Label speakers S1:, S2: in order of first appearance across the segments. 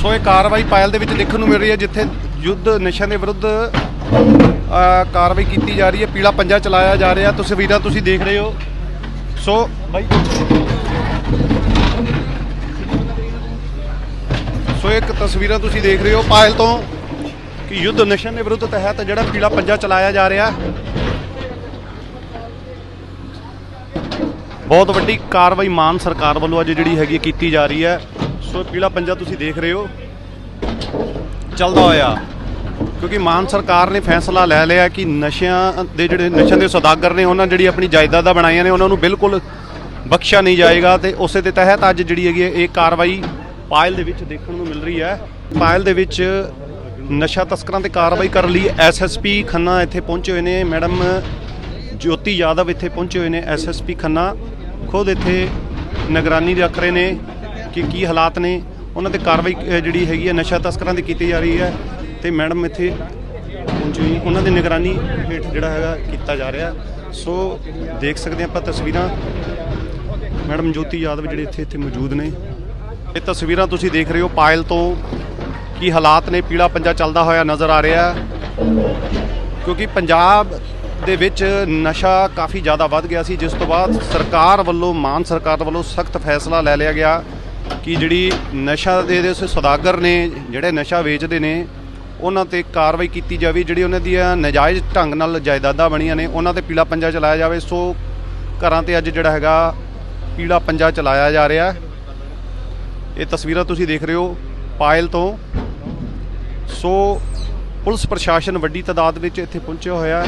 S1: ਸੋ ਇਹ ਕਾਰਵਾਈ ਪਾਇਲ ਦੇ ਵਿੱਚ ਦੇਖਣ ਨੂੰ ਮਿਲ ਰਹੀ ਹੈ, ਜਿੱਥੇ ਯੁੱਧ ਨਸ਼ਿਆਂ ਦੇ ਵਿਰੁੱਧ ਕਾਰਵਾਈ ਕੀਤੀ ਜਾ ਰਹੀ ਹੈ। ਪੀਲਾ ਪੰਜਾ ਚਲਾਇਆ ਜਾ ਰਿਹਾ। ਤਸਵੀਰਾਂ ਤੁਸੀਂ ਦੇਖ ਰਹੇ ਹੋ। ਸੋ ਬਾਈ, ਸੋ ਇੱਕ ਤਸਵੀਰਾਂ ਤੁਸੀਂ ਦੇਖ ਰਹੇ ਹੋ ਪਾਇਲ ਤੋਂ, ਕਿ ਯੁੱਧ ਨਸ਼ਿਆਂ ਦੇ ਵਿਰੁੱਧ ਤਹਿਤ ਜਿਹੜਾ ਪੀਲਾ ਪੰਜਾ ਚਲਾਇਆ ਜਾ ਰਿਹਾ। ਬਹੁਤ ਵੱਡੀ ਕਾਰਵਾਈ ਮਾਨ ਸਰਕਾਰ ਵੱਲੋਂ ਅੱਜ ਜਿਹੜੀ ਹੈਗੀ ਕੀਤੀ ਜਾ ਰਹੀ ਹੈ। ਸੋ ਪੀਲਾ ਪੰਜਾ ਤੁਸੀਂ ਦੇਖ ਰਹੇ ਹੋ। ਚੱਲਦਾ ਹੋਇਆ। ਕਿਉਂਕਿ ਮਾਨ ਸਰਕਾਰ ਨੇ ਫੈਸਲਾ ਲੈ ਲਿਆ ਕਿ ਨਸ਼ਿਆਂ ਦੇ ਜਿਹੜੇ ਨਸ਼ਿਆਂ ਦੇ ਸੌਦਾਗਰ ਨੇ, ਉਹਨਾਂ ਜਿਹੜੀ ਆਪਣੀ ਜਾਇਦਾਦਾਂ ਬਣਾਈਆਂ ਨੇ, ਉਹਨਾਂ ਨੂੰ ਬਿਲਕੁਲ ਬਖਸ਼ਿਆ ਨਹੀਂ ਜਾਏਗਾ ਤੇ ਉਸੇ ਦੇ ਤਹਿਤ ਅੱਜ ਜਿਹੜੀ ਹੈਗੀ ਹੈ, ਇਹ ਕਾਰਵਾਈ ਪਾਇਲ ਦੇ ਵਿੱਚ ਦੇਖਣ ਨੂੰ ਮਿਲ ਰਹੀ ਹੈ। ਪਾਇਲ ਦੇ ਵਿੱਚ ਨਸ਼ਾ ਤਸਕਰਾਂ ਤੇ ਕਾਰਵਾਈ ਕਰਨ ਲਈ ਐਸਐਸਪੀ ਖੰਨਾ ਇੱਥੇ ਪਹੁੰਚੇ ਹੋਏ ਨੇ। ਮੈਡਮ ਜੋਤੀ ਯਾਦਵ ਇੱਥੇ ਪਹੁੰਚੇ ਹੋਏ ਨੇ ਐਸਐਸਪੀ ਖੰਨਾ। ਖੁਦ ਇੱਥੇ ਨਿਗਰਾਨੀ ਰੱਖ ਰਹੇ ਨੇ। ਕਿ ਕੀ ਹਾਲਾਤ ਨੇ, ਉਹਨਾਂ ਤੇ ਕਾਰਵਾਈ ਜਿਹੜੀ ਹੈਗੀ ਹੈ, ਨਸ਼ਾ ਤਸਕਰਾਂ ਦੀ ਕੀਤੀ ਜਾ ਰਹੀ ਹੈ ਤੇ ਮੈਡਮ ਇੱਥੇ ਪਹੁੰਚੀ ਹੋਈ। ਉਹਨਾਂ ਦੀ ਨਿਗਰਾਨੀ ਹੇਠ ਜਿਹੜਾ ਹੈਗਾ ਕੀਤਾ ਜਾ ਰਿਹਾ। ਸੋ ਦੇਖ ਸਕਦੇ ਆਪਾਂ ਤਸਵੀਰਾਂ। ਮੈਡਮ ਜੋਤੀ ਯਾਦਵ ਜਿਹੜੇ ਇੱਥੇ ਇੱਥੇ ਮੌਜੂਦ ਨੇ। ਇਹ ਤਸਵੀਰਾਂ ਤੁਸੀਂ ਦੇਖ ਰਹੇ ਹੋ ਪਾਇਲ ਤੋਂ ਕੀ ਹਾਲਾਤ ਨੇ। ਪੀਲਾ ਪੰਜਾ ਚੱਲਦਾ ਹੋਇਆ ਨਜ਼ਰ ਆ ਰਿਹਾ। ਕਿਉਂਕਿ ਪੰਜਾਬ ਦੇ ਵਿੱਚ ਨਸ਼ਾ ਕਾਫੀ ਜ਼ਿਆਦਾ ਵੱਧ ਗਿਆ ਸੀ, ਜਿਸ ਤੋਂ ਬਾਅਦ ਸਰਕਾਰ ਵੱਲੋਂ, ਮਾਨ ਸਰਕਾਰ ਵੱਲੋਂ ਸਖਤ ਫੈਸਲਾ ਲੈ ਲਿਆ ਗਿਆ। ਕਿ ਜਿਹੜੀ ਨਸ਼ਾ ਦੇ ਦੇ ਸੌਦਾਗਰ ਨੇ, ਜਿਹੜੇ ਨਸ਼ਾ ਵੇਚਦੇ ਨੇ, ਉਹਨਾਂ ਤੇ ਕਾਰਵਾਈ ਕੀਤੀ ਜਾਵੇ, ਜਿਹੜੀ ਉਹਨਾਂ ਦੀਆਂ ਨਜਾਇਜ਼ ਢੰਗ ਨਾਲ ਜਾਇਦਾਦਾਂ ਬਣੀਆਂ ਨੇ, ਉਹਨਾਂ ਤੇ ਪੀਲਾ ਪੰਜਾ ਚਲਾਇਆ ਜਾਵੇ। ਸੋ ਘਰਾਂ ਤੇ ਅੱਜ ਜਿਹੜਾ ਹੈਗਾ ਪੀਲਾ ਪੰਜਾ ਚਲਾਇਆ ਜਾ ਰਿਹਾ। ਇਹ ਤਸਵੀਰਾਂ ਤੁਸੀਂ ਦੇਖ ਰਹੇ ਹੋ ਪਾਇਲ ਤੋਂ। ਸੋ ਪੁਲਿਸ ਪ੍ਰਸ਼ਾਸਨ ਵੱਡੀ ਤਾਦਾਦ ਵਿੱਚ ਇੱਥੇ ਪਹੁੰਚਿਆ ਹੋਇਆ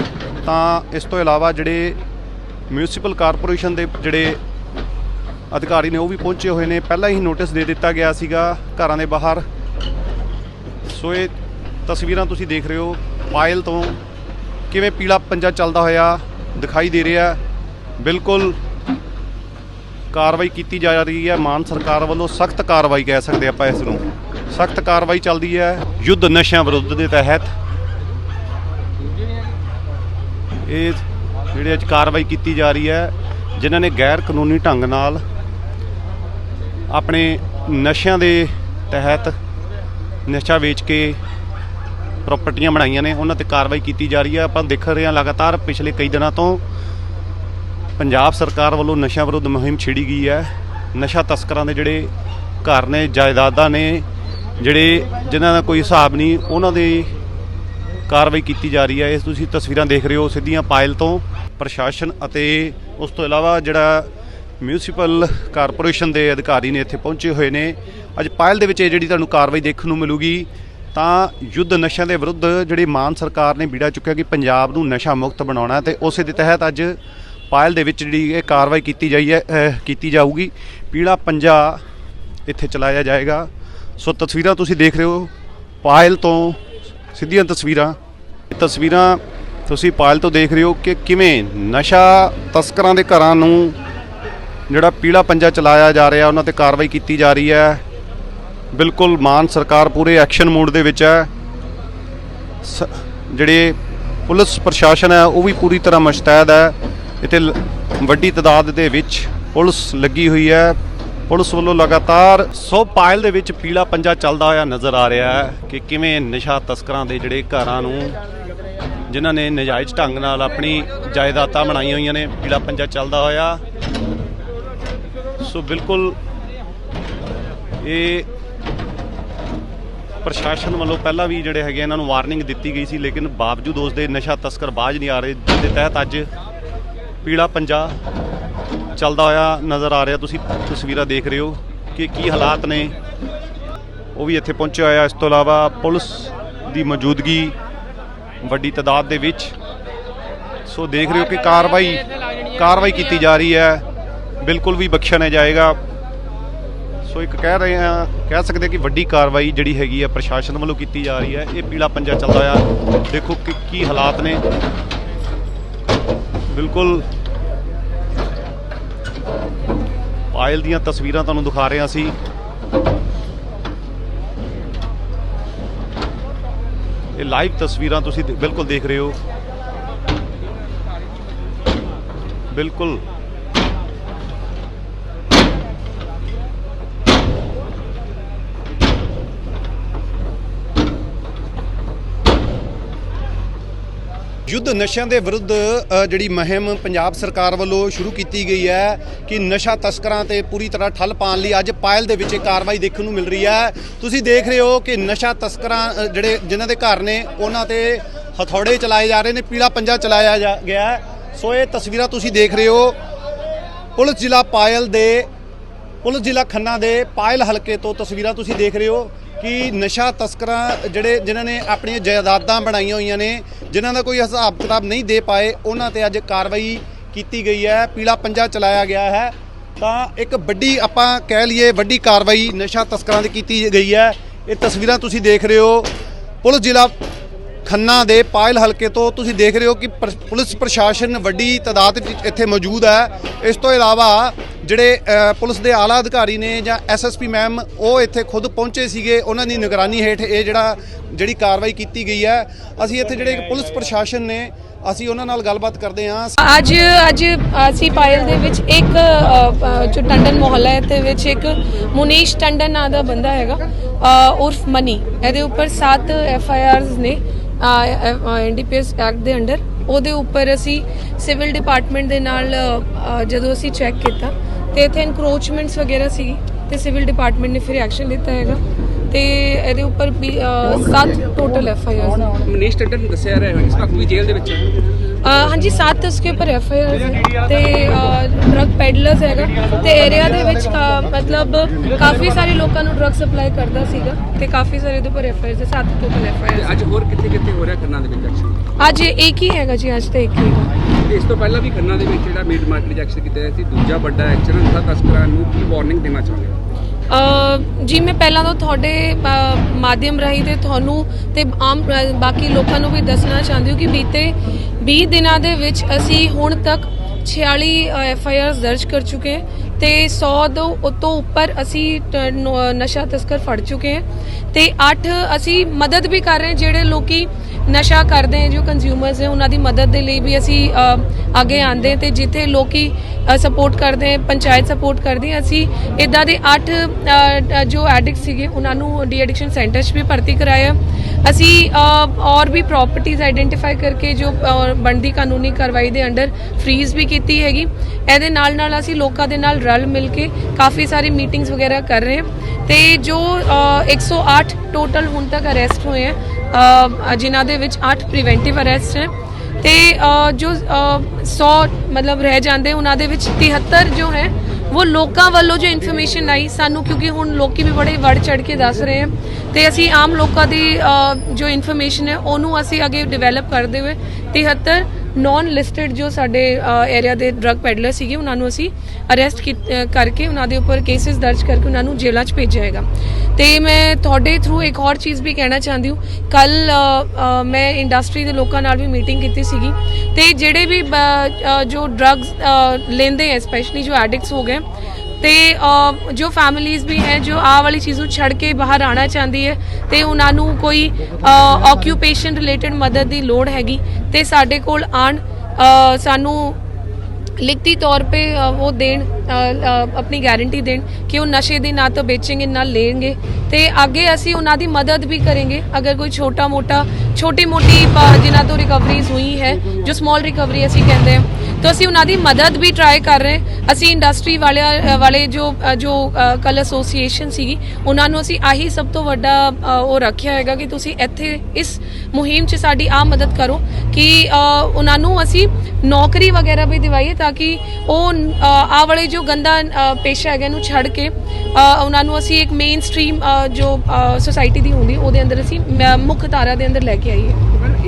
S1: ਤਾਂ ਇਸ ਤੋਂ ਇਲਾਵਾ ਜਿਹੜੇ ਮਿਊਨਿਸਪਲ ਕਾਰਪੋਰੇਸ਼ਨ ਦੇ ਜਿਹੜੇ ਅਧਿਕਾਰੀ ਨੇ ਉਹ ਵੀ ਪਹੁੰਚੇ ਹੋਏ ਨੇ। ਪਹਿਲਾਂ ਹੀ ਨੋਟਿਸ ਦੇ ਦਿੱਤਾ ਗਿਆ ਸੀਗਾ ਘਰਾਂ ਦੇ ਬਾਹਰ। ਸੋ ਇਹ ਤਸਵੀਰਾਂ ਤੁਸੀਂ ਦੇਖ ਰਹੇ ਹੋ। ਪਾਇਲ ਤੋਂ ਕਿਵੇਂ ਪੀਲਾ ਪੰਜਾ ਚੱਲਦਾ ਹੋਇਆ ਦਿਖਾਈ ਦੇ ਰਿਹਾ। ਬਿਲਕੁਲ ਕਾਰਵਾਈ ਕੀਤੀ ਜਾ ਰਹੀ ਹੈ। ਮਾਨ ਸਰਕਾਰ ਵੱਲੋਂ ਸਖਤ ਕਾਰਵਾਈ ਕਹਿ ਸਕਦੇ ਆਪਾਂ ਇਸ ਨੂੰ। ਸਖਤ ਕਾਰਵਾਈ ਚੱਲਦੀ ਹੈ। ਯੁੱਧ ਨਸ਼ਿਆਂ ਵਿਰੁੱਧ ਦੇ ਤਹਿਤ ਇਹ ਜਿਹੜੇ ਅੱਜ ਕਾਰਵਾਈ ਕੀਤੀ ਜਾ ਰਹੀ ਹੈ, ਜਿਨ੍ਹਾਂ ਨੇ ਗੈਰ ਕਾਨੂੰਨੀ ਢੰਗ ਨਾਲ ਆਪਣੇ ਨਸ਼ਿਆਂ ਦੇ ਤਹਿਤ ਨਸ਼ਾ ਵੇਚ ਕੇ ਪ੍ਰਾਪਰਟੀਆਂ ਬਣਾਈਆਂ ਨੇ, ਉਹਨਾਂ ਤੇ ਕਾਰਵਾਈ ਕੀਤੀ ਜਾ ਰਹੀ ਹੈ। ਆਪਾਂ ਦੇਖ ਰਹੇ ਹਾਂ ਲਗਾਤਾਰ ਪਿਛਲੇ ਕਈ ਦਿਨਾਂ ਤੋਂ ਪੰਜਾਬ ਸਰਕਾਰ ਵੱਲੋਂ ਨਸ਼ਾ ਵਿਰੁੱਧ ਮੁਹਿੰਮ ਛਿੜੀ ਗਈ ਹੈ। ਨਸ਼ਾ ਤਸਕਰਾਂ ਦੇ ਜਿਹੜੇ ਘਰ ਨੇ, ਜਾਇਦਾਦਾਂ ਨੇ, ਜਿਹੜੇ ਜਿਨ੍ਹਾਂ ਦਾ ਕੋਈ ਹਿਸਾਬ ਨਹੀਂ, ਉਹਨਾਂ ਦੇ ਕਾਰਵਾਈ ਕੀਤੀ ਜਾ ਰਹੀ ਹੈ। ਇਹ ਤੁਸੀਂ ਤਸਵੀਰਾਂ ਦੇਖ ਰਹੇ ਹੋ ਸਿੱਧੀਆਂ ਪਾਇਲ ਤੋਂ ਪ੍ਰਸ਼ਾਸਨ ਅਤੇ ਉਸ ਤੋਂ ਇਲਾਵਾ ਜਿਹੜਾ ਮਿਊਨਿਸਪਲ ਕਾਰਪੋਰੇਸ਼ਨ ਦੇ ਅਧਿਕਾਰੀ ਨੇ ਇੱਥੇ ਪਹੁੰਚੇ ਹੋਏ ਨੇ। ਅੱਜ ਪਾਇਲ ਦੇ ਵਿੱਚ ਇਹ ਜਿਹੜੀ ਤੁਹਾਨੂੰ ਕਾਰਵਾਈ ਦੇਖਣ ਨੂੰ ਮਿਲੂਗੀ, ਤਾਂ ਯੁੱਧ ਨਸ਼ਿਆਂ ਦੇ ਵਿਰੁੱਧ ਜਿਹੜੀ ਮਾਨ ਸਰਕਾਰ ਨੇ ਬੀੜਾ ਚੁੱਕਿਆ ਕਿ ਪੰਜਾਬ ਨੂੰ ਨਸ਼ਾ ਮੁਕਤ ਬਣਾਉਣਾ ਹੈ ਤੇ ਉਸੇ ਦੇ ਤਹਿਤ ਅੱਜ ਪਾਇਲ ਦੇ ਵਿੱਚ ਜਿਹੜੀ ਇਹ ਕਾਰਵਾਈ ਕੀਤੀ ਜਾਈ ਹੈ ਕੀਤੀ ਜਾਊਗੀ। ਪੀੜਾ ਪੰਜਾ ਇੱਥੇ ਚਲਾਇਆ ਜਾਏਗਾ। ਸੋ ਤਸਵੀਰਾਂ ਤੁਸੀਂ ਦੇਖ ਰਹੇ ਹੋ। ਪਾਇਲ ਤੋਂ ਸਿੱਧੀਆਂ ਤਸਵੀਰਾਂ। ਤਸਵੀਰਾਂ ਤੁਸੀਂ ਪਾਇਲ ਤੋਂ ਦੇਖ ਰਹੇ ਹੋ ਕਿ ਕਿਵੇਂ ਨਸ਼ਾ ਤਸਕਰਾਂ ਦੇ ਘਰਾਂ ਨੂੰ ਜਿਹੜਾ ਪੀਲਾ ਪੰਜਾ ਚਲਾਇਆ ਜਾ ਰਿਹਾ, ਉਹਨਾਂ ਤੇ ਕਾਰਵਾਈ ਕੀਤੀ ਜਾ ਰਹੀ ਹੈ। ਬਿਲਕੁਲ ਮਾਨ ਸਰਕਾਰ ਪੂਰੇ ਐਕਸ਼ਨ ਮੋਡ ਦੇ ਵਿੱਚ ਹੈ। ਸ- ਜਿਹੜੇ ਪੁਲਿਸ ਪ੍ਰਸ਼ਾਸਨ ਹੈ, ਉਹ ਵੀ ਪੂਰੀ ਤਰ੍ਹਾਂ ਮੁਸ਼ਤੈਦ ਹੈ। ਇੱਥੇ ਵੱਡੀ ਤਾਦਾਦ ਦੇ ਵਿੱਚ ਪੁਲਿਸ ਲੱਗੀ ਹੋਈ ਹੈ। ਪੁਲਿਸ ਵੱਲੋਂ ਲਗਾਤਾਰ ਸੋ ਪਾਇਲ ਦੇ ਵਿੱਚ ਪੀਲਾ ਪੰਜਾ ਚੱਲਦਾ ਹੋਇਆ ਨਜ਼ਰ ਆ ਰਿਹਾ ਹੈ ਕਿ ਕਿਵੇਂ ਨਸ਼ਾ ਤਸਕਰਾਂ ਦੇ ਜਿਹੜੇ ਘਰਾਂ ਨੂੰ, ਜਿਨ੍ਹਾਂ ਨੇ ਨਜਾਇਜ਼ ਢੰਗ ਨਾਲ ਆਪਣੀ ਜਾਇਦਾਦਾਂ ਬਣਾਈਆਂ ਹੋਈਆਂ ਨੇ, ਪੀਲਾ ਪੰਜਾ ਚੱਲਦਾ ਹੋਇਆ। ਸੋ ਬਿਲਕੁਲ ਇਹ ਪ੍ਰਸ਼ਾਸਨ ਵੱਲੋਂ ਪਹਿਲਾਂ ਵੀ ਜਿਹੜੇ ਹੈਗੇ ਇਹਨਾਂ ਨੂੰ ਵਾਰਨਿੰਗ ਦਿੱਤੀ ਗਈ ਸੀ, ਲੇਕਿਨ ਬਾਵਜੂਦ ਉਸ ਦੇ ਨਸ਼ਾ ਤਸਕਰ ਬਾਜ ਨਹੀਂ ਆ ਰਹੇ, ਜਿਸ ਦੇ ਤਹਿਤ ਅੱਜ ਪੀਲਾ ਪੰਜਾ ਚੱਲਦਾ ਹੋਇਆ ਨਜ਼ਰ ਆ ਰਿਹਾ। ਤੁਸੀਂ ਤਸਵੀਰਾਂ ਦੇਖ ਰਹੇ ਹੋ ਕਿ ਕੀ ਹਾਲਾਤ ਨੇ। ਉਹ ਵੀ ਇੱਥੇ ਪਹੁੰਚਿਆ ਹੋਇਆ। ਇਸ ਤੋਂ ਇਲਾਵਾ ਪੁਲਿਸ ਦੀ ਮੌਜੂਦਗੀ ਵੱਡੀ ਤਾਦਾਦ ਦੇ ਵਿੱਚ। ਸੋ ਦੇਖ ਰਹੇ ਹੋ ਕਿ ਕਾਰਵਾਈ ਕਾਰਵਾਈ ਕੀਤੀ ਜਾ ਰਹੀ ਹੈ। ਬਿਲਕੁਲ ਵੀ ਬਖਸ਼ਿਆ ਨਹੀਂ ਜਾਏਗਾ। ਸੋ ਇੱਕ ਕਹਿ ਰਹੇ ਆ ਕਹਿ ਸਕਦੇ ਕਿ ਵੱਡੀ ਕਾਰਵਾਈ ਜਿਹੜੀ ਹੈਗੀ ਆ ਪ੍ਰਸ਼ਾਸਨ ਵੱਲੋਂ ਕੀਤੀ ਜਾ ਰਹੀ ਹੈ। ਇਹ ਪੀਲਾ ਪੰਜਾ ਚੱਲਦਾ ਆ। ਦੇਖੋ ਕਿ ਕੀ ਹਾਲਾਤ ਨੇ। ਬਿਲਕੁਲ ਪਾਇਲ ਦੀਆਂ ਤਸਵੀਰਾਂ ਤੁਹਾਨੂੰ ਦਿਖਾ ਰਹੇ ਹਾਂ ਅਸੀਂ ਇਹ ਲਾਈਵ ਤਸਵੀਰਾਂ ਤੁਸੀਂ ਬਿਲਕੁਲ ਦੇਖ ਰਹੇ ਹੋ। ਬਿਲਕੁਲ ਯੁੱਧ ਨਸ਼ਿਆਂ ਦੇ ਵਿਰੁੱਧ ਜਿਹੜੀ ਮੁਹਿੰਮ ਪੰਜਾਬ ਸਰਕਾਰ ਵੱਲੋਂ ਸ਼ੁਰੂ ਕੀਤੀ ਗਈ ਹੈ ਕਿ ਨਸ਼ਾ ਤਸਕਰਾਂ ਤੇ ਪੂਰੀ ਤਰ੍ਹਾਂ ਠੱਲ ਪਾਉਣ ਲਈ ਅੱਜ ਪਾਇਲ ਦੇ ਵਿੱਚ ਇਹ ਕਾਰਵਾਈ ਦੇਖਣ ਨੂੰ ਮਿਲ ਰਹੀ ਹੈ। ਤੁਸੀਂ ਦੇਖ ਰਹੇ ਹੋ ਕਿ ਨਸ਼ਾ ਤਸਕਰਾਂ ਜਿਹੜੇ ਜਿਨ੍ਹਾਂ ਦੇ ਘਰ ਨੇ, ਉਹਨਾਂ ਤੇ ਹਥੌੜੇ ਚਲਾਏ ਜਾ ਰਹੇ ਨੇ, ਪੀਲਾ ਪੰਜਾ ਚਲਾਇਆ ਜਾ ਗਿਆ ਸੋ ਇਹ ਤਸਵੀਰਾਂ ਤੁਸੀਂ ਦੇਖ ਰਹੇ ਹੋ। ਪੁਲਿਸ ਜ਼ਿਲ੍ਹਾ ਪਾਇਲ ਦੇ, ਪੁਲਿਸ ਜ਼ਿਲ੍ਹਾ ਖੰਨਾ ਦੇ ਪਾਇਲ ਹਲਕੇ ਤੋਂ ਤਸਵੀਰਾਂ ਤੁਸੀਂ ਦੇਖ ਰਹੇ ਹੋ। ਕਿ ਨਸ਼ਾ ਤਸਕਰਾਂ ਜਿਹੜੇ, ਜਿਨ੍ਹਾਂ ਨੇ ਆਪਣੀਆਂ ਜਾਇਦਾਦਾਂ ਬਣਾਈਆਂ ਹੋਈਆਂ ਨੇ, ਜਿਨ੍ਹਾਂ ਦਾ ਕੋਈ ਹਿਸਾਬ ਕਿਤਾਬ ਨਹੀਂ ਦੇ ਪਾਏ, ਉਹਨਾਂ ਤੇ ਅੱਜ ਕਾਰਵਾਈ ਕੀਤੀ ਗਈ ਹੈ, ਪੀਲਾ ਪੰਜਾ ਚਲਾਇਆ ਗਿਆ ਹੈ। ਤਾਂ ਇੱਕ ਵੱਡੀ ਆਪਾਂ ਕਹਿ ਲਈਏ, ਵੱਡੀ ਕਾਰਵਾਈ ਨਸ਼ਾ ਤਸਕਰਾਂ ਦੀ ਕੀਤੀ ਗਈ ਹੈ। ਇਹ ਤਸਵੀਰਾਂ ਤੁਸੀਂ ਦੇਖ ਰਹੇ ਹੋ। ਪੁਲਿਸ ਜ਼ਿਲ੍ਹਾ ਖੰਨਾ ਦੇ ਪਾਇਲ ਹਲਕੇ ਤੋਂ ਤੁਸੀਂ ਦੇਖ ਰਹੇ ਹੋ ਕਿ ਪਰ- ਪੁਲਿਸ ਪ੍ਰਸ਼ਾਸਨ ਵੱਡੀ ਤਾਦਾਦ ਵਿੱਚ ਇੱਥੇ ਮੌਜੂਦ ਹੈ। ਇਸ ਤੋਂ ਇਲਾਵਾ ਜਿਹੜੇ ਪੁਲਿਸ ਦੇ ਆਲਾ ਅਧਿਕਾਰੀ ਨੇ ਜਾਂ ਐਸਐਸਪੀ ਮੈਮ, ਉਹ ਇੱਥੇ ਖੁਦ ਪਹੁੰਚੇ ਸੀਗੇ। ਉਹਨਾਂ ਦੀ ਨਿਗਰਾਨੀ ਹੇਠ ਇਹ ਜਿਹੜਾ, ਜਿਹੜੀ ਕਾਰਵਾਈ ਕੀਤੀ ਗਈ ਹੈ। ਅਸੀਂ ਇੱਥੇ ਜਿਹੜੇ ਪੁਲਿਸ ਪ੍ਰਸ਼ਾਸਨ ਨੇ, ਅਸੀਂ ਉਹਨਾਂ ਨਾਲ ਗੱਲਬਾਤ ਕਰਦੇ ਹਾਂ।
S2: ਅੱਜ ਅੱਜ ਅਸੀਂ ਪਾਇਲ ਦੇ ਵਿੱਚ ਇੱਕ ਜੋ ਟੰਡਨ ਮੁਹੱਲਾ ਹੈ, ਤੇ ਵਿੱਚ ਇੱਕ ਮੁਨੀਸ਼ ਟੰਡਨ ਨਾਂ ਦਾ ਬੰਦਾ ਹੈਗਾ ਉਰਫ ਮਨੀ। ਇਹਦੇ ਉੱਪਰ 7 ਐਫ ਆਈ ਆਰਸ ਨੇ ਐਨਡੀਪੀਐਸ ਐਕਟ ਦੇ ਅੰਡਰ। ਉਹਦੇ ਉੱਪਰ ਅਸੀਂ ਸਿਵਲ ਡਿਪਾਰਟਮੈਂਟ ਦੇ ਨਾਲ ਜਦੋਂ ਅਸੀਂ ਚੈੱਕ ਕੀਤਾ ਤੇ ਇੱਥੇ ਇਨਕਰੋਚਮੈਂਟਸ ਵਗੈਰਾ ਸੀ ਤੇ ਸਿਵਲ ਡਿਪਾਰਟਮੈਂਟ ਨੇ ਫਿਰ ਐਕਸ਼ਨ ਲਿੱਤਾ ਹੈਗਾ। ਤੇ ਇਹਦੇ ਉੱਪਰ 7 total F I Rs
S3: Manish Tandon ਨੂੰ। ਦੱਸਿਆ ਰਿਹਾ ਹੈ ਇਸ ਵਕਤ ਵੀ ਜੇਲ੍ਹ ਦੇ ਵਿੱਚ
S2: हाँ जी सात उसके ऊपर एफ आई आर ਤੇ ਡਰਗ ਪੈਡਲਰਸ ਹੈਗਾ ਤੇ ਏਰੀਆ ਦੇ ਵਿੱਚ ਕਾ- ਮਤਲਬ ਕਾਫੀ ਸਾਰੇ ਲੋਕਾਂ ਨੂੰ ਡਰਗ ਸਪਲਾਈ ਕਰਦਾ ਸੀਗਾ ਤੇ ਕਾਫੀ ਸਾਰੇ ਦੇ ਉੱਪਰ ਐਫ ਆਈ ਆਰ ਸੱਤ ਟੋਟਲ ਐਫ ਆਈ
S3: ਤੇ
S2: ਆਰ
S3: ਅੱਜ ਹੋਰ ਕਿੱਥੇ ਕਿੱਥੇ ਹੋ ਰਿਹਾ ਖੰਨਾ ਦੇ ਵਿੱਚ ਐਕਸ਼ਨ
S2: ਅੱਜ ਇੱਕ ਹੀ ਹੈਗਾ ਜੀ ਅੱਜ ਤਾਂ ਇੱਕ ਹੀ ਹੈਗਾ
S3: ਤੇ ਇਸ ਤੋਂ ਪਹਿਲਾਂ ਵੀ ਖੰਨਾ ਦੇ ਵਿੱਚ ਜਿਹੜਾ ਮੀਟ ਮਾਰਕੀਟ ਐਕਸ਼ਨ ਕੀਤਾ ਗਿਆ ਸੀ ਦੂਜਾ ਵੱਡਾ ਐਕਸ਼ਨ ਨਸ਼ਾ ਤਸਕਰਾਂ ਨੂੰ ਕੀ ਵਾਰਨਿੰਗ ਦੇਣਾ ਚਾਹੁੰਦੇ ਹੋ
S2: ਅ, ਜੀ, ਮੈਂ ਪਹਿਲਾਂ ਤਾਂ ਤੁਹਾਡੇ ਮਾਧਿਅਮ ਰਾਹੀਂ ਤੇ ਤੁਹਾਨੂੰ ਤੇ ਆਮ ਬਾਕੀ ਲੋਕਾਂ ਨੂੰ ਵੀ ਦੱਸਣਾ ਚਾਹੁੰਦੀ ਹਾਂ ਕਿ ਬੀਤੇ 20 ਦਿਨਾਂ ਦੇ ਵਿੱਚ ਅਸੀਂ ਹੁਣ ਤੱਕ 46 ਐਫ ਆਈ ਆਰਸ ਦਰਜ ਕਰ ਚੁੱਕੇ ਹਾਂ। ਤੇ 100 ਤੋਂ ਉਤੋਂ ਉੱਪਰ ਅਸੀਂ ਨਸ਼ਾ ਤਸਕਰ ਫੜ ਚੁੱਕੇ ਹਾਂ ਤੇ 8 ਅਸੀਂ ਮਦਦ ਵੀ ਕਰ ਰਹੇ ਹਾਂ ਜਿਹੜੇ ਲੋਕੀ ਨਸ਼ਾ ਕਰਦੇ ਹੈ ਜੋ ਕੰਜ਼ਿਊਮਰਸ ਹੈ ਉਹਨਾਂ ਦੀ ਮਦਦ ਦੇ ਲਈ ਵੀ ਅਸੀਂ ਅੱਗੇ ਆਂਦੇ ਤੇ ਜਿੱਥੇ ਲੋਕੀ ਸਪੋਰਟ ਕਰਦੇ ਹੈ ਪੰਚਾਇਤ ਸਪੋਰਟ ਕਰਦੀ ਹੈ ਅਸੀਂ ਇਦਾਂ ਦੇ 8 ਜੋ ਐਡਿਕਟ ਸੀਗੇ ਉਹਨਾਂ ਨੂੰ ਡੀ ਐਡਿਕਸ਼ਨ ਸੈਂਟਰ 'ਚ ਵੀ ਭਰਤੀ ਕਰਾਇਆ ਅਸੀਂ ਔਰ ਵੀ ਪ੍ਰਾਪਰਟੀਆਂ ਆਈਡੈਂਟੀਫਾਈ ਕਰਕੇ ਜੋ ਅ, ਬਣਦੀ ਕਾਨੂੰਨੀ ਕਾਰਵਾਈ ਦੇ ਅੰਡਰ ਫ੍ਰੀਜ਼ ਵੀ ਕੀਤੀ ਹੈਗੀ। ਇਹਦੇ ਨਾਲ ਨਾਲ ਅਸੀਂ ਲੋਕਾਂ ਦੇ ਨਾਲ ਰਲ ਮਿਲ ਕੇ ਕਾਫੀ ਸਾਰੀ ਮੀਟਿੰਗਸ ਵਗੈਰਾ ਕਰ ਰਹੇ ਹਾਂ ਤੇ ਜੋ ਅ, 108 ਟੋਟਲ ਹੁਣ ਤੱਕ ਅਰੈਸਟ ਹੋਏ ਹੈ ਅ, ਜਿਨ੍ਹਾਂ ਦੇ ਵਿੱਚ 8 ਪ੍ਰੀਵੈਂਟਿਵ ਅਰੈਸਟ ਹੈ ਤੇ ਜੋ ਅ, 100 ਮਤਲਬ ਰਹਿ ਜਾਂਦੇ ਉਹਨਾਂ ਦੇ ਵਿੱਚ 73 ਜੋ ਹੈ ਉਹ ਲੋਕਾਂ ਵੱਲੋਂ ਜੋ ਇਨਫੋਰਮੇਸ਼ਨ ਆਈ ਸਾਨੂੰ ਕਿਉਂਕਿ ਹੁਣ ਲੋਕੀ ਵੀ ਬੜੇ ਵੜ ਚੜ ਕੇ ਦੱਸ ਰਹੇ ਹਨ ਤੇ ਅਸੀਂ ਆਮ ਲੋਕਾਂ ਦੀ ਜੋ ਇਨਫੋਰਮੇਸ਼ਨ ਹੈ ਉਹਨੂੰ ਅਸੀਂ ਅੱਗੇ ਡਿਵੈਲਪ ਕਰਦੇ ਹੋਏ 73 ਨਾਨ ਲਿਸਟਡ ਜੋ ਸਾਡੇ ਏਰੀਆ ਦੇ ਡਰੱਗ ਪੈਡਲਰ ਸੀਗੇ, ਉਹਨਾਂ ਨੂੰ ਅਸੀਂ ਅਰੈਸਟ ਕਰਕੇ ਉਹਨਾਂ ਦੇ ਉੱਪਰ ਕੇਸਿਸ ਦਰਜ ਕਰਕੇ ਉਹਨਾਂ ਨੂੰ ਜੇਲ੍ਹਾਂ 'ਚ ਭੇਜਿਆ ਹੈਗਾ। ਤੇ ਮੈਂ ਤੁਹਾਡੇ ਥਰੂ ਇੱਕ ਹੋਰ ਚੀਜ਼ ਵੀ ਕਹਿਣਾ ਚਾਹੁੰਦੀ ਹਾਂ। ਕੱਲ ਮੈਂ ਇੰਡਸਟਰੀ ਦੇ ਲੋਕਾਂ ਨਾਲ ਵੀ ਮੀਟਿੰਗ ਕੀਤੀ ਸੀਗੀ। ਤੇ ਜਿਹੜੇ ਵੀ, ਬ- ਜੋ ਡਰੱਗਸ ਲੈਂਦੇ ਹੈ ਸਪੈਸ਼ਲੀ ਜੋ ਐਡਿਕਟਸ ਹੋ ਗਏ ਤੇ ਜੋ ਫੈਮਿਲੀਆਂ ਵੀ ਹੈ, ਜੋ ਆ ਵਾਲੀ ਚੀਜ਼ ਨੂੰ ਛੱਡ ਕੇ ਬਾਹਰ ਆਣਾ ਚਾਹੁੰਦੀ ਹੈ, ਤੇ ਉਹਨਾਂ ਨੂੰ ਕੋਈ ਆਕਿਊਪੇਸ਼ਨ ਰਿਲੇਟਡ ਮਦਦ ਦੀ ਲੋੜ ਹੈਗੀ, ਤੇ ਸਾਡੇ ਕੋਲ ਆਣ ਸਾਨੂੰ ਲਿਖਤੀ ਤੌਰ ਤੇ ਉਹ ਦੇਣ ਆਪਣੀ ਗਾਰੰਟੀ ਦੇਣ ਕਿ ਉਹ ਨਸ਼ੇ ਦੇ ਨਾ ਤਾਂ ਵੇਚेंगे ਨਾ ਲੈਣਗੇ, ਤੇ ਅੱਗੇ ਅਸੀਂ ਉਹਨਾਂ ਦੀ ਮਦਦ ਵੀ ਕਰਾਂਗੇ। ਅਗਰ ਕੋਈ ਛੋਟਾ ਮੋਟਾ ਛੋਟੀ ਮੋਟੀ ਜਿਨ੍ਹਾਂ ਤੋਂ ਰਿਕਵਰੀਜ਼ ਹੋਈ ਹੈ, ਜੋ ਸਮਾਲ ਰਿਕਵਰੀ ਅਸੀਂ ਕਹਿੰਦੇ ਹਾਂ ਤਾਂ ਅਸੀਂ ਉਹਨਾਂ ਦੀ ਮਦਦ ਵੀ ਟਰਾਈ ਕਰ ਰਹੇ ਅਸੀਂ ਇੰਡਸਟਰੀ ਵਾਲਿਆਂ ਵਾਲੇ ਜੋ ਜੋ ਕਲ ਐਸੋਸੀਏਸ਼ਨ ਸੀਗੀ ਉਹਨਾਂ ਨੂੰ ਅਸੀਂ ਆਹੀ ਸਭ ਤੋਂ ਵੱਡਾ ਉਹ ਰੱਖਿਆ ਹੈਗਾ ਕਿ ਤੁਸੀਂ ਇੱਥੇ ਇਸ ਮੁਹਿੰਮ 'ਚ ਸਾਡੀ ਆ ਮਦਦ ਕਰੋ ਕਿ ਉਹਨਾਂ ਨੂੰ ਅਸੀਂ ਨੌਕਰੀ ਵਗੈਰਾ ਵੀ ਦਿਵਾਈਏ ਤਾਂ ਕਿ ਉਹ ਅ, ਆਹ ਵਾਲੇ ਜੋ ਗੰਦਾ ਪੇਸ਼ਾ ਹੈਗਾ ਨੂੰ ਛੱਡ ਕੇ ਉਹਨਾਂ ਨੂੰ ਅਸੀਂ ਇੱਕ ਮੇਨ ਸਟ੍ਰੀਮ ਜੋ ਸੋਸਾਇਟੀ ਦੀ ਹੁੰਦੀ ਉਹਦੇ ਅੰਦਰ ਅਸੀਂ ਮ- ਮੁੱਖ ਧਾਰਾ ਦੇ ਅੰਦਰ ਲੈ ਕੇ ਆਈਏ।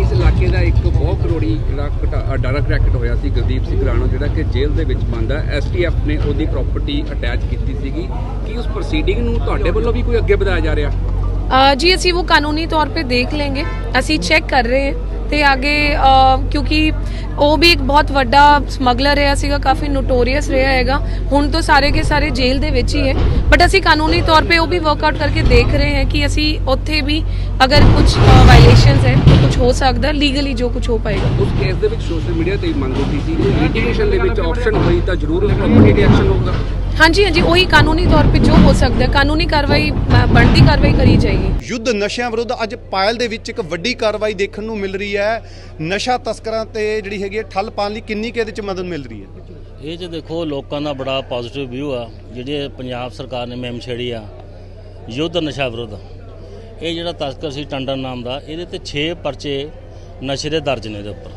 S3: ਇਸ ਇਲਾਕੇ ਦਾ ਇੱਕ ਬਹੁਤ ਕਰੋੜੀ ਜਿਹੜਾ ਡਾਰਾ ਕਰੈਕਟ ਹੋਇਆ ਸੀ ਗੁਰਦੀਪ ਸਿੰਘ ਰਾਣਾ, ਜਿਹੜਾ ਕਿ ਜੇਲ੍ਹ ਦੇ ਵਿੱਚ ਬੰਦ ਹੈ ਐਸਟੀਐਫ ਨੇ ਉਹਦੀ ਪ੍ਰਾਪਰਟੀ ਅਟੈਚ ਕੀਤੀ ਸੀਗੀ। ਕਿ ਉਸ ਪ੍ਰੋਸੀਡਿੰਗ ਨੂੰ ਤੁਹਾਡੇ ਵੱਲੋਂ ਵੀ ਕੋਈ ਅੱਗੇ ਵਧਾਇਆ ਜਾ ਰਿਹਾ?
S2: ਜੀ, ਅਸੀਂ ਉਹ ਕਾਨੂੰਨੀ ਤੌਰ ਤੇ ਦੇਖ ਲਵਾਂਗੇ ਅਸੀਂ ਚੈੱਕ ਕਰ ਰਹੇ ਹਾਂ। ਤੇ ਅੱਗੇ ਅ, ਕਿਉਂਕਿ ਉਹ ਵੀ ਇੱਕ ਬਹੁਤ ਵੱਡਾ ਸਮਗਲਰ ਰਿਹਾ ਸੀਗਾ ਕਾਫੀ ਨੋਟੋਰੀਅਸ ਰਿਹਾ ਹੈਗਾ। ਹੁਣ ਤਾਂ ਸਾਰੇ ਕੇ ਸਾਰੇ ਜੇਲ੍ਹ ਦੇ ਵਿੱਚ ਹੀ ਹੈ। ਬਟ ਅਸੀਂ ਕਾਨੂੰਨੀ ਤੌਰ पे ਉਹ ਵੀ ਵਰਕਆਊਟ ਕਰਕੇ ਦੇਖ ਰਹੇ ਹਾਂ ਕਿ ਅਸੀਂ ਉੱਥੇ ਵੀ ਅਗਰ ਕੁਝ ਵਾਇਲੇਸ਼ਨਸ ਹੈ ਤਾਂ ਕੁਝ ਹੋ ਸਕਦਾ ਲੀਗਲੀ ਜੋ ਕੁਝ ਹੋ ਪਾਏਗਾ।
S3: ਉਸ ਕੇਸ ਦੇ ਵਿੱਚ ਸੋਸ਼ਲ ਮੀਡੀਆ ਤੇ ਵੀ ਮੰਗ ਉੱਠੀ ਸੀ। ਕਿ ਲਿਟੀਗੇਸ਼ਨ ਦੇ ਵਿੱਚ ਆਪਸ਼ਨ ਹੋਈ ਤਾਂ ਜ਼ਰੂਰ ਉਸ ਪ੍ਰਾਪਰਟੀ ਦੇ ਐਕਸ਼ਨ ਹੋਊਗਾ।
S2: ਹਾਂਜੀ ਹਾਂਜੀ ਉਹੀ ਕਾਨੂੰਨੀ ਤੌਰ ਤੇ ਜੋ ਹੋ ਸਕਦਾ ਹੈ, ਕਾਨੂੰਨੀ ਕਾਰਵਾਈ ਬਣਦੀ ਕਾਰਵਾਈ ਕਰੀ ਜਾਏਗੀ।
S1: ਯੁੱਧ ਨਸ਼ਿਆਂ ਵਿਰੁੱਧ ਅੱਜ ਪਾਇਲ ਦੇ ਵਿੱਚ ਇੱਕ ਵੱਡੀ ਕਾਰਵਾਈ ਦੇਖਣ ਨੂੰ ਮਿਲ ਰਹੀ ਹੈ। ਨਸ਼ਾ ਤਸਕਰਾਂ ਤੇ ਜਿਹੜੀ ਹੈਗੀ ਠੱਲ ਪਾਉਣ ਲਈ ਕਿੰਨੀ ਕੁ ਇਹਦੇ ਚ ਮਦਦ ਮਿਲ ਰਹੀ ਹੈ?
S4: ਇਹ 'ਚ ਦੇਖੋ ਲੋਕਾਂ ਦਾ ਬੜਾ ਪੋਜ਼ਿਟਿਵ ਵਿਊ ਆ। ਜਿਹੜੇ ਪੰਜਾਬ ਸਰਕਾਰ ਨੇ ਮੁਹਿੰਮ ਛੇੜੀ ਆ ਯੁੱਧ ਨਸ਼ਾ ਵਿਰੁੱਧ। ਇਹ ਜਿਹੜਾ ਤਸਕਰ ਸੀ ਟੰਡਨ ਨਾਮ ਦਾ ਇਹਦੇ ਤੇ 6 ਪਰਚੇ ਨਸ਼ੇ ਦੇ ਦਰਜ ਨੇ ਇਹਦੇ ਉੱਪਰ।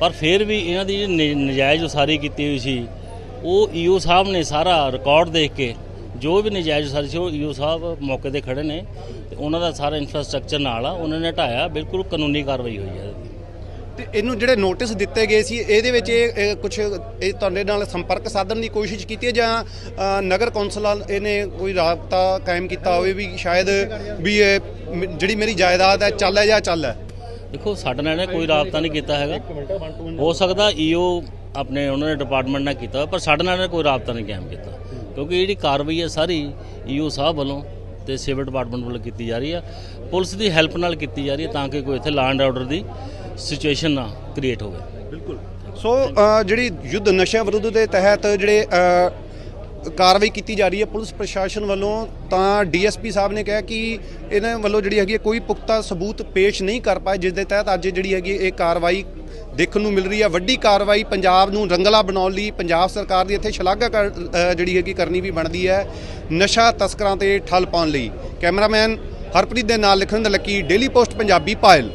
S4: ਪਰ ਫਿਰ ਵੀ ਇਹਨਾਂ ਦੀ ਜਿਹੜੀ ਨਜਾਇਜ਼ ਉਸਾਰੀ ਕੀਤੀ ਹੋਈ ਸੀ ਉਹ ਈਓ ਸਾਹਿਬ ਨੇ ਸਾਰਾ ਰਿਕਾਰਡ ਦੇਖ ਕੇ ਜੋ ਵੀ ਨਜਾਇਜ਼ ਉਸਾਰੀ ਸੀ ਉਹ ਈਓ ਸਾਹਿਬ ਮੌਕੇ ਤੇ ਖੜੇ ਨੇ ਤੇ ਉਹਨਾਂ ਦਾ ਸਾਰਾ ਇਨਫਰਾਸਟ੍ਰਕਚਰ ਨਾਲ ਆ ਉਹਨਾਂ ਨੇ ਹਟਾਇਆ ਬਿਲਕੁਲ ਕਾਨੂੰਨੀ ਕਾਰਵਾਈ ਹੋਈ ਹੈ
S1: ਤੇ ਇਹਨੂੰ ਜਿਹੜੇ ਨੋਟਿਸ ਦਿੱਤੇ ਗਏ ਸੀ ਇਹਦੇ ਵਿੱਚ ਇਹ ਕੁਝ ਇਹ ਤੁਹਾਡੇ ਨਾਲ ਸੰਪਰਕ ਸਾਧਨ ਦੀ ਕੋਸ਼ਿਸ਼ ਕੀਤੀ ਹੈ ਜਾਂ ਨਗਰ ਕੌਂਸਲ ਇਹਨੇ ਕੋਈ ਰਾਬਤਾ ਕਾਇਮ ਕੀਤਾ ਹੋਵੇ ਵੀ ਸ਼ਾਇਦ ਵੀ ਇਹ ਜਿਹੜੀ ਮੇਰੀ ਜਾਇਦਾਦ ਹੈ ਚੱਲ ਹੈ ਜਾਂ ਚੱਲ ਹੈ?
S4: ਦੇਖੋ ਸਾਡੇ ਨਾਲ ਕੋਈ ਰਾਬਤਾ ਨਹੀਂ ਕੀਤਾ ਹੈਗਾ। ਹੋ ਸਕਦਾ ਈਓ ਆਪਣੇ ਉਹਨਾਂ ਨੇ ਡਿਪਾਰਟਮੈਂਟ ਨਾਲ ਕੀਤਾ ਪਰ ਸਾਡੇ ਨਾਲ ਇਹਨੇ ਕੋਈ ਰਾਬਤਾ ਨਹੀਂ ਕਾਇਮ ਕੀਤਾ। ਕਿਉਂਕਿ ਜਿਹੜੀ ਕਾਰਵਾਈ ਹੈ ਸਾਰੀ ਈਓ ਸਾਹਿਬ ਵੱਲੋਂ ਤੇ ਸਿਵਲ ਡਿਪਾਰਟਮੈਂਟ ਵੱਲੋਂ ਕੀਤੀ ਜਾ ਰਹੀ ਆ ਪੁਲਿਸ ਦੀ ਹੈਲਪ ਨਾਲ ਕੀਤੀ ਜਾ ਰਹੀ ਹੈ ਤਾਂ ਕਿ ਕੋਈ ਇੱਥੇ ਲਾਅ ਐਂਡ ਆਰਡਰ ਦੀ ਸਿਚੁਏਸ਼ਨ ਨਾ ਕ੍ਰੀਏਟ ਹੋਵੇ।
S1: ਬਿਲਕੁਲ। ਸੋ ਜਿਹੜੀ ਯੁੱਧ ਨਸ਼ਿਆਂ ਵਿਰੁੱਧ ਦੇ ਤਹਿਤ ਜਿਹੜੇ ਕਾਰਵਾਈ ਕੀਤੀ ਜਾ ਰਹੀ ਹੈ ਪੁਲਿਸ ਪ੍ਰਸ਼ਾਸਨ ਵੱਲੋਂ, ਤਾਂ ਡੀਐਸਪੀ ਸਾਹਿਬ ਨੇ ਕਿਹਾ ਕਿ ਇਹਨਾਂ ਵੱਲੋਂ ਜਿਹੜੀ ਹੈਗੀ ਹੈ ਕੋਈ ਪੁਖਤਾ ਸਬੂਤ ਪੇਸ਼ ਨਹੀਂ ਕਰ ਪਾਏ, ਜਿਸ ਦੇ ਤਹਿਤ ਅੱਜ ਜਿਹੜੀ ਹੈਗੀ ਇਹ ਕਾਰਵਾਈ ਦੇਖਣ ਨੂੰ ਮਿਲ ਰਹੀ ਹੈ। ਵੱਡੀ ਕਾਰਵਾਈ ਪੰਜਾਬ ਨੂੰ ਰੰਗਲਾ ਬਣਾਉਣ ਲਈ ਪੰਜਾਬ ਸਰਕਾਰ ਦੀ ਇੱਥੇ ਸ਼ਲਾਘਾ ਕਰ- ਜਿਹੜੀ ਹੈਗੀ ਕਰਨੀ ਵੀ ਬਣਦੀ ਹੈ ਨਸ਼ਾ ਤਸਕਰਾਂ ਤੇ ਠੱਲ ਪਾਉਣ ਲਈ। ਕੈਮਰਾਮੈਨ ਹਰਪ੍ਰੀਤ ਦੇ ਨਾਲ ਲਿਖਣ ਦਾ ਲੱਕੀ, ਡੇਲੀ ਪੋਸਟ, ਪੰਜਾਬੀ ਪਾਇਲ।